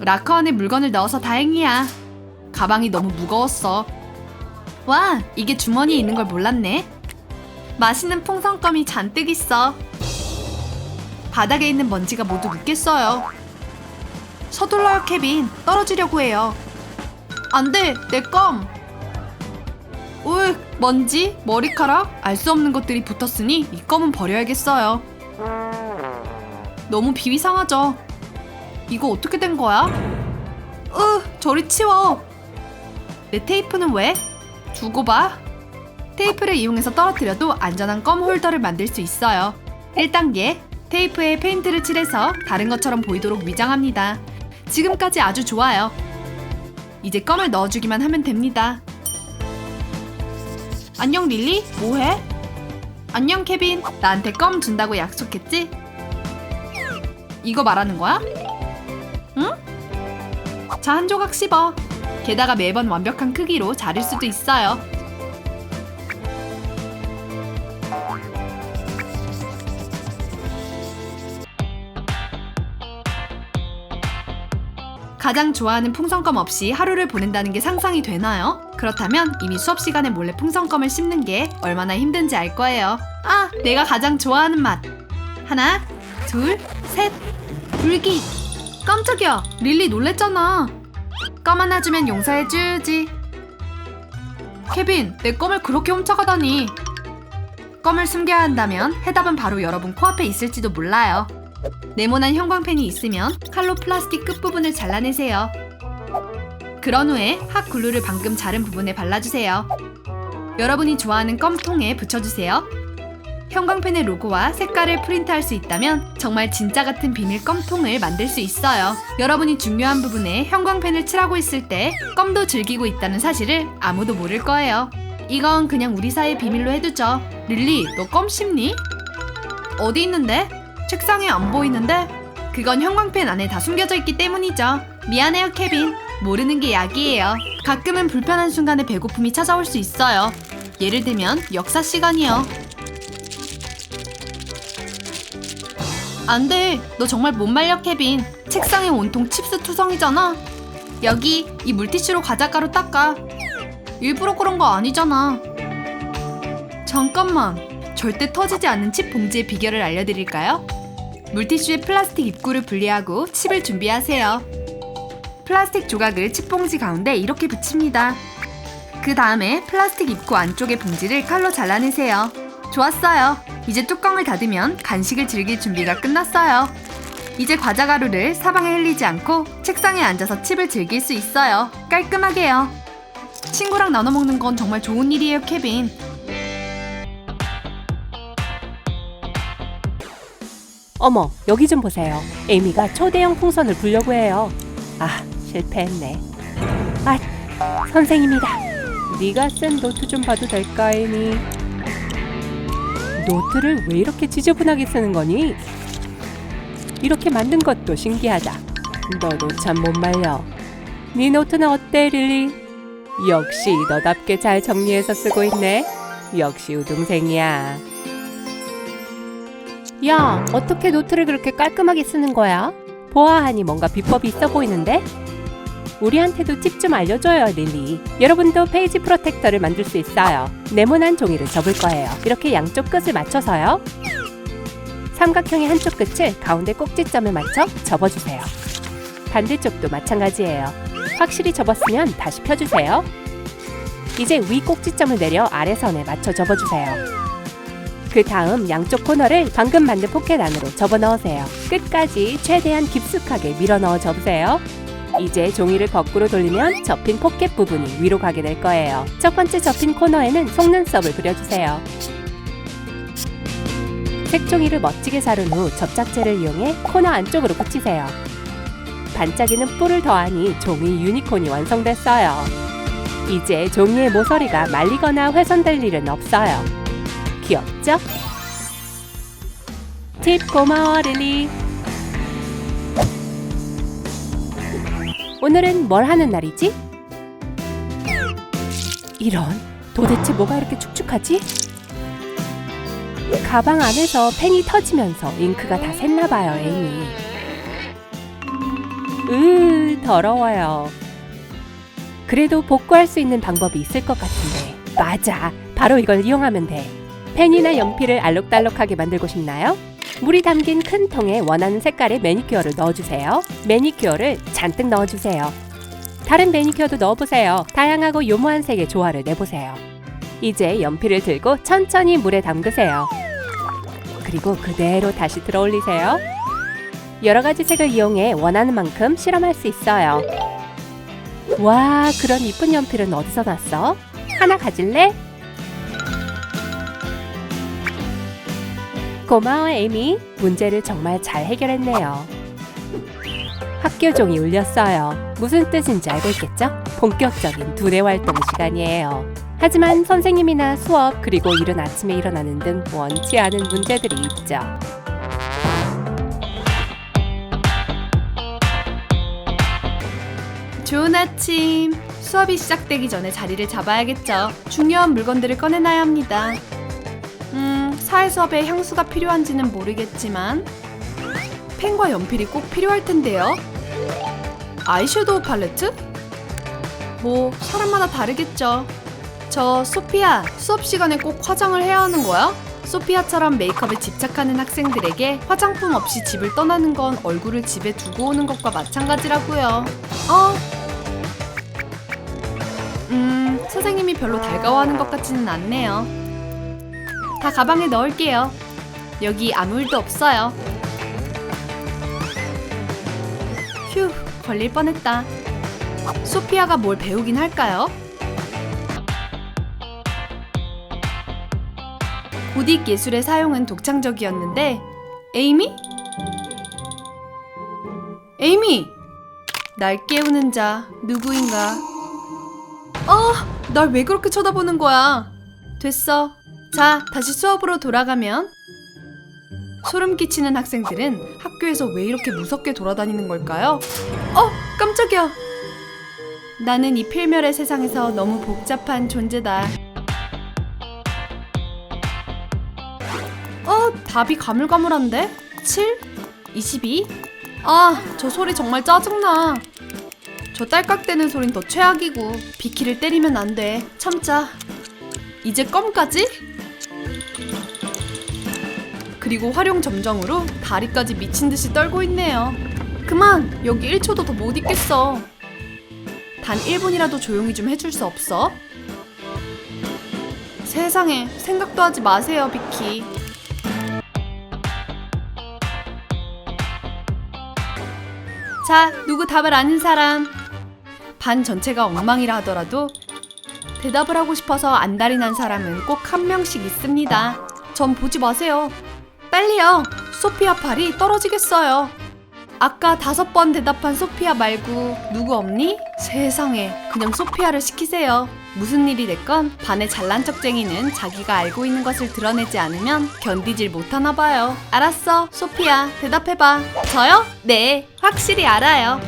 라커 안에 물건을 넣어서 다행이야. 가방이 너무 무거웠어. 와, 이게 주머니에 있는 걸 몰랐네. 맛있는 풍선껌이 잔뜩 있어. 바닥에 있는 먼지가 모두 묻겠어요. 서둘러요, 케빈. 떨어지려고 해요. 안 돼, 내 껌. 으, 먼지, 머리카락, 알 수 없는 것들이 붙었으니 이 껌은 버려야겠어요. 너무 비위상하죠? 이거 어떻게 된 거야? 으, 저리 치워. 내 테이프는 왜? 두고 봐. 테이프를 이용해서 떨어뜨려도 안전한 껌 홀더를 만들 수 있어요. 1단계. 테이프에 페인트를 칠해서 다른 것처럼 보이도록 위장합니다. 지금까지 아주 좋아요. 이제 껌을 넣어주기만 하면 됩니다. 안녕 릴리? 뭐해? 안녕 케빈. 나한테 껌 준다고 약속했지? 이거 말하는 거야? 응? 자, 한 조각 씹어. 게다가 매번 완벽한 크기로 자를 수도 있어요. 가장 좋아하는 풍선껌 없이 하루를 보낸다는 게 상상이 되나요? 그렇다면 이미 수업 시간에 몰래 풍선껌을 씹는 게 얼마나 힘든지 알 거예요. 아, 내가 가장 좋아하는 맛. 하나, 둘, 셋. 불기. 깜짝이야. 릴리 놀랬잖아. 껌 하나 주면 용서해주지. 케빈, 내 껌을 그렇게 훔쳐가다니. 껌을 숨겨야 한다면 해답은 바로 여러분 코앞에 있을지도 몰라요. 네모난 형광펜이 있으면 칼로 플라스틱 끝부분을 잘라내세요. 그런 후에 핫 글루를 방금 자른 부분에 발라주세요. 여러분이 좋아하는 껌통에 붙여주세요. 형광펜의 로고와 색깔을 프린트할 수 있다면 정말 진짜 같은 비밀 껌통을 만들 수 있어요. 여러분이 중요한 부분에 형광펜을 칠하고 있을 때 껌도 즐기고 있다는 사실을 아무도 모를 거예요. 이건 그냥 우리 사이 비밀로 해두죠. 릴리, 너 껌 씹니? 어디 있는데? 책상에 안 보이는데? 그건 형광펜 안에 다 숨겨져 있기 때문이죠. 미안해요, 케빈. 모르는 게 약이에요. 가끔은 불편한 순간에 배고픔이 찾아올 수 있어요. 예를 들면 역사 시간이요. 안 돼. 너 정말 못 말려, 케빈. 책상에 온통 칩스 투성이잖아. 여기 이 물티슈로 과자가루 닦아. 일부러 그런 거 아니잖아. 잠깐만. 절대 터지지 않는 칩 봉지의 비결을 알려드릴까요? 물티슈의 플라스틱 입구를 분리하고 칩을 준비하세요. 플라스틱 조각을 칩 봉지 가운데 이렇게 붙입니다. 그 다음에 플라스틱 입구 안쪽의 봉지를 칼로 잘라내세요. 좋았어요. 이제 뚜껑을 닫으면 간식을 즐길 준비가 끝났어요. 이제 과자 가루를 사방에 흘리지 않고 책상에 앉아서 칩을 즐길 수 있어요. 깔끔하게요. 친구랑 나눠 먹는 건 정말 좋은 일이에요, 케빈. 어머, 여기 좀 보세요. 에이미가 초대형 풍선을 불려고 해요. 아, 실패했네. 아, 선생님이다. 네가 쓴 노트 좀 봐도 될까, 에이미? 노트를 왜 이렇게 지저분하게 쓰는 거니? 이렇게 만든 것도 신기하다. 너도 참 못 말려. 네 노트는 어때, 릴리? 역시 너답게 잘 정리해서 쓰고 있네. 역시 우동생이야. 야, 어떻게 노트를 그렇게 깔끔하게 쓰는 거야? 보아하니 뭔가 비법이 있어 보이는데? 우리한테도 팁 좀 알려줘요, 릴리. 여러분도 페이지 프로텍터를 만들 수 있어요. 네모난 종이를 접을 거예요. 이렇게 양쪽 끝을 맞춰서요. 삼각형의 한쪽 끝을 가운데 꼭지점에 맞춰 접어주세요. 반대쪽도 마찬가지예요. 확실히 접었으면 다시 펴주세요. 이제 위 꼭지점을 내려 아래 선에 맞춰 접어주세요. 그 다음 양쪽 코너를 방금 만든 포켓 안으로 접어 넣으세요. 끝까지 최대한 깊숙하게 밀어 넣어 접으세요. 이제 종이를 거꾸로 돌리면 접힌 포켓 부분이 위로 가게 될 거예요. 첫 번째 접힌 코너에는 속눈썹을 그려주세요. 색종이를 멋지게 자른 후 접착제를 이용해 코너 안쪽으로 붙이세요. 반짝이는 뿔을 더하니 종이 유니콘이 완성됐어요. 이제 종이의 모서리가 말리거나 훼손될 일은 없어요. 귀엽죠? 팁 고마워 릴리 오늘은 뭘 하는 날이지? 이런 도대체 뭐가 이렇게 축축하지? 가방 안에서 펜이 터지면서 잉크가 다 샜나 봐요 에이미 으 더러워요. 그래도 복구할 수 있는 방법이 있을 것 같은데. 맞아. 바로 이걸 이용하면 돼. 펜이나 연필을 알록달록하게 만들고 싶나요? 물이 담긴 큰 통에 원하는 색깔의 매니큐어를 넣어주세요. 매니큐어를 잔뜩 넣어주세요. 다른 매니큐어도 넣어보세요. 다양하고 요모한 색의 조화를 내보세요. 이제 연필을 들고 천천히 물에 담그세요. 그리고 그대로 다시 들어 올리세요. 여러 가지 색을 이용해 원하는 만큼 실험할 수 있어요. 와, 그런 이쁜 연필은 어디서 났어? 하나 가질래? 고마워, 에미. 문제를 정말 잘 해결했네요. 학교 종이 울렸어요. 무슨 뜻인지 알고 있겠죠? 본격적인 두뇌 활동 시간이에요. 하지만 선생님이나 수업 그리고 이른 아침에 일어나는 등 원치 않은 문제들이 있죠. 좋은 아침. 수업이 시작되기 전에 자리를 잡아야겠죠. 중요한 물건들을 꺼내놔야 합니다. 음, 사회 수업에 향수가 필요한지는 모르겠지만 펜과 연필이 꼭 필요할 텐데요. 아이섀도우 팔레트? 뭐 사람마다 다르겠죠. 저 소피아 수업 시간에 꼭 화장을 해야 하는 거야? 소피아처럼 메이크업에 집착하는 학생들에게 화장품 없이 집을 떠나는 건 얼굴을 집에 두고 오는 것과 마찬가지라고요. 어, 음, 선생님이 별로 달가워하는 것 같지는 않네요. 다 가방에 넣을게요. 여기 아무 일도 없어요. 휴, 걸릴 뻔했다. 소피아가 뭘 배우긴 할까요? 고딕 예술의 사용은 독창적이었는데, 에이미? 에이미! 날 깨우는 자, 누구인가? 아, 날왜 그렇게 쳐다보는 거야? 됐어. 자, 다시 수업으로 돌아가면 소름 끼치는 학생들은 학교에서 왜 이렇게 무섭게 돌아다니는 걸까요? 어, 깜짝이야. 나는 이 필멸의 세상에서 너무 복잡한 존재다. 어, 답이 가물가물한데? 7? 22? 아, 저 소리 정말 짜증나. 저 딸깍대는 소린 더 최악이고 비키를 때리면 안 돼. 참자. 이제 껌까지? 그리고 활용 점정으로 다리까지 미친 듯이 떨고 있네요. 그만! 여기 1초도 더 못 있겠어. 단 1분이라도 조용히 좀 해줄 수 없어? 세상에, 생각도 하지 마세요, 비키. 자, 누구 답을 아는 사람? 반 전체가 엉망이라 하더라도 대답을 하고 싶어서 안달이 난 사람은 꼭 한 명씩 있습니다. 전 보지 마세요. 빨리요. 소피아 팔이 떨어지겠어요. 아까 다섯 번 대답한 소피아 말고 누구 없니? 세상에 그냥 소피아를 시키세요. 무슨 일이 됐건 반의 잘난 척쟁이는 자기가 알고 있는 것을 드러내지 않으면 견디질 못하나 봐요. 알았어, 소피아 대답해봐. 저요? 네, 확실히 알아요.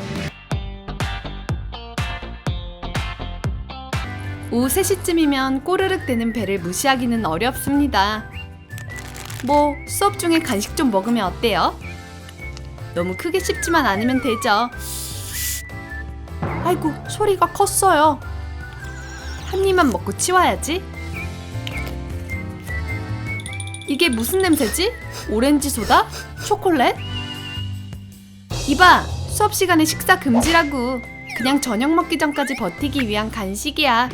오후 3시쯤이면 꼬르륵 대는 배를 무시하기는 어렵습니다. 뭐 수업 중에 간식 좀 먹으면 어때요? 너무 크게 씹지만 않으면 되죠. 아이고 소리가 컸어요. 한 입만 먹고 치워야지. 이게 무슨 냄새지? 오렌지 소다? 초콜릿? 이봐 수업 시간에 식사 금지라고. 그냥 저녁 먹기 전까지 버티기 위한 간식이야.